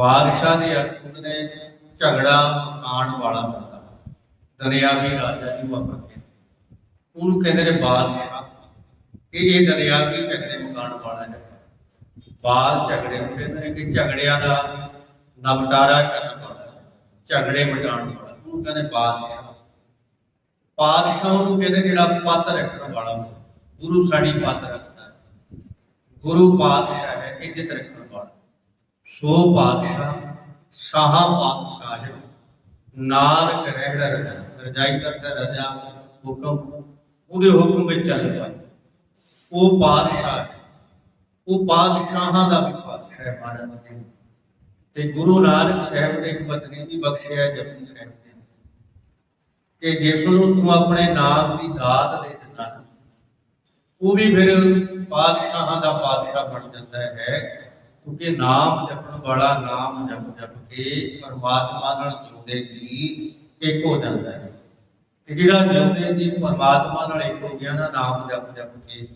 ਬਾਦਸ਼ਾਹ ਦੇ ਅਰਥ ਨੇ ਝਗੜਾ ਆਣ ਵਾਲਾ ਬੰਦਾ ਦਰਿਆਵੀ ਰਾਜਾ ਜੀ ਵਾਪਰ ਕੇ ਉਹਨੂੰ ਕਹਿੰਦੇ ਨੇ ਬਾਦਸ਼ਾਹ। ਇਹ ਇਹ ਦਰਿਆਵੀ ਝਗੜੇ ਮਕਾਨ ਵਾਲਾ ਹੈ। ਬਾਦ ਝਗੜੇ ਨੂੰ ਕਹਿੰਦੇ ਨੇ ਕਿ ਝਗੜਿਆਂ ਦਾ ਨਵਟਾਰਾ ਕਰਨ ਵਾਲਾ ਝਗੜੇ ਮਿਟਾਉਣ ਵਾਲਾ। ਉਹਨੂੰ ਕਹਿੰਦੇ ਬਾਦਸ਼ਾਹ। ਪਾਤਸ਼ਾਹ ਨੂੰ ਕਹਿੰਦੇ ਜਿਹੜਾ ਪੱਤ ਰੱਖਣ ਵਾਲਾ ਗੁਰੂ ਸਾਡੀ ਪੱਤ ਰੱਖਦਾ। ਗੁਰੂ ਪਾਤਸ਼ਾਹ ਹੈ, ਇੱਜ਼ਤ ਰੱਖਣ ਵਾਲਾ। ਸੋ ਪਾਤਸ਼ਾਹ, ਸਾਹਾ ਪਾਤਸ਼ਾਹ ਨਾਨਕ ਰਹਿੜਾ ਰਜਾ, ਰਜਾਈ ਕਰਦਾ ਰਜਾ ਹੁਕਮ, ਉਹਦੇ ਹੁਕਮ ਵਿੱਚ ਚੱਲਦਾ ਉਹ ਪਾਤਸ਼ਾਹ ਹੈ। ਉਹ ਪਾਤਸ਼ਾਹਾਂ ਦਾ ਵੀ ਪਾਤਸ਼ਾਹ ਹੈ ਮਹਾਰਾਜ ਜੀ ਤੇ ਗੁਰੂ ਨਾਨਕ ਸਾਹਿਬ ਦੇ ਇੱਕ ਪਤਨੀ ਵੀ ਬਖਸ਼ਿਆ ਜਪਜੀ ਸਾਹਿਬ ਨੇ ਕਿ ਜਿਸ ਨੂੰ ਤੂੰ ਆਪਣੇ ਨਾਮ ਦੀ ਦਾਤ ਦੇ ਦਿੰਦਾ ਉਹ ਵੀ ਫਿਰ ਪਾਤਸ਼ਾਹਾਂ ਦਾ ਪਾਤਸ਼ਾਹ ਬਣ ਜਾਂਦਾ ਹੈ। ਕਿਉਂਕਿ ਨਾਮ ਜਪਣ ਵਾਲਾ ਨਾਮ ਜਪ ਜਪ ਕੇ ਪਰਮਾਤਮਾ ਨਾਲ ਜੁੜਦੇ ਜੀ ਇੱਕ ਹੋ ਜਾਂਦਾ ਹੈ। ਤੇ ਜਿਹੜਾ ਜਿਉਂਦੇ ਜੀ ਪਰਮਾਤਮਾ ਨਾਲ ਇੱਕ ਹੋ ਗਿਆ ਨਾ, ਨਾਮ ਜਪ ਜਪ ਕੇ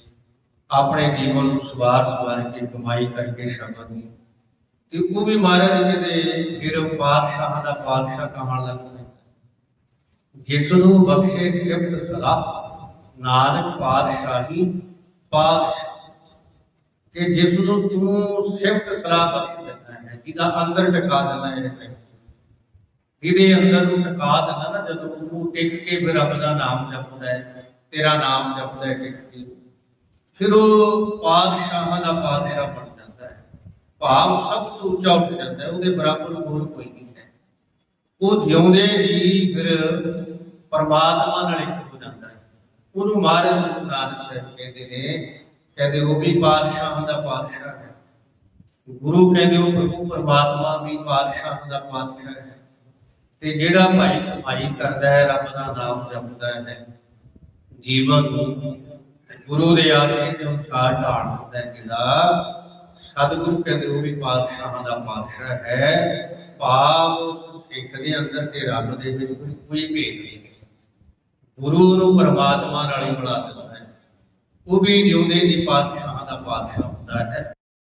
ਆਪਣੇ ਜੀਵਨ ਨੂੰ ਸਵਾਰ ਸਵਾਰ ਕੇ ਕਮਾਈ ਕਰਕੇ ਸ਼ਬਦ ਦੀ ਤੇ ਉਹ ਵੀ ਮਹਾਰਾਜ ਜੀ ਦੇ ਫਿਰ ਉਹ ਦਾ ਪਾਤਸ਼ਾਹ ਕਹਾਣ ਲੱਗਦਾ ਹੈ ਜਿਸ ਨੂੰ ਬਖਸ਼ੇ ਸਿਫਤ ਸਲਾਹ ਨਾਨਕ ਪਾਤਸ਼ਾਹੀ ਪਾਤਸ਼ਾਹ ਕਿ ਜਿਸ ਨੂੰ ਤੂੰ ਸਿਫਤ ਸਲਾਹ ਬਖਸ਼ ਦਿੰਦਾ ਹੈ, ਜਿਹਦਾ ਅੰਦਰ ਟਿਕਾ ਦਿੰਦਾ ਹੈ ਜਿਹਦੇ ਅੰਦਰ ਨੂੰ ਟਿਕਾ ਦਿੰਦਾ ਨਾ, ਜਦੋਂ ਉਹ ਟਿਕ ਕੇ ਫਿਰ ਰੱਬ ਦਾ ਨਾਮ ਜਪਦਾ ਹੈ, ਤੇਰਾ ਨਾਮ ਜਪਦਾ ਹੈ ਟਿਕ ਕੇ। ਫਿਰ ਉਹ ਪਾਤਸ਼ਾਹਾਂ ਦਾ ਪਾਤਸ਼ਾਹ ਬਣ ਜਾਂਦਾ ਹੈ। ਭਾਵ ਸਭ ਤੋਂ ਉੱਚਾ ਉੱਠ ਜਾਂਦਾ ਹੈ, ਉਹਦੇ ਬਰਾਬਰ ਹੋਰ ਕੋਈ ਨਹੀਂ ਹੈ। ਉਹ ਜਿਉਂਦੇ ਜੀ ਫਿਰ ਪਰਮਾਤਮਾ ਨਾਲ ਇੱਕ ਹੋ ਜਾਂਦਾ ਹੈ। ਉਹਨੂੰ ਮਹਾਰਾਜ ਗੁਰੂ ਨਾਨਕ ਸਾਹਿਬ ਕਹਿੰਦੇ ਨੇ ਕਹਿੰਦੇ ਉਹ ਵੀ ਪਾਤਸ਼ਾਹਾਂ ਦਾ ਪਾਤਸ਼ਾਹ ਹੈ। ਗੁਰੂ ਕਹਿੰਦੇ ਉਹ ਪ੍ਰਭੂ ਪਰਮਾਤਮਾ ਵੀ ਪਾਤਸ਼ਾਹ ਦਾ ਪਾਤਸ਼ਾਹ ਹੈ। ਤੇ ਜਿਹੜਾ ਭਾਈ ਕਮਾਈ ਕਰਦਾ ਹੈ, ਰੱਬ ਦਾ ਨਾਮ ਜਪਦਾ ਹੈ। ਜੀਵਨ ਨੂੰ ਗੁਰੂ ਦੇ ਆਦੇਸ਼ ਦੇ ਅਨੁਸਾਰ ਢਾਲ ਦਿੰਦਾ ਹੈ ਜਿਹੜਾ ਸਤਿਗੁਰੂ ਕਹਿੰਦੇ ਉਹ ਵੀ ਪਾਤਸ਼ਾਹਾਂ ਦਾ ਪਾਤਸ਼ਾਹ ਹੈ। ਭਾਵ ਸਿੱਖ ਦੇ ਅੰਦਰ ਤੇ ਰੱਬ ਦੇ ਵਿੱਚ ਕੋਈ ਕੋਈ ਭੇਦ ਨਹੀਂ। ਗੁਰੂ ਨੂੰ ਪਰਮਾਤਮਾ ਨਾਲ ਹੀ ਮਿਲਾ ਦਿੰਦਾ ਉਹ ਵੀ ਜਿਉਂਦੇ ਦੀ ਪਾਤਸ਼ਾਹਾਂ ਦਾ ਪਾਤਸ਼ਾਹ ਹੁੰਦਾ ਹੈ।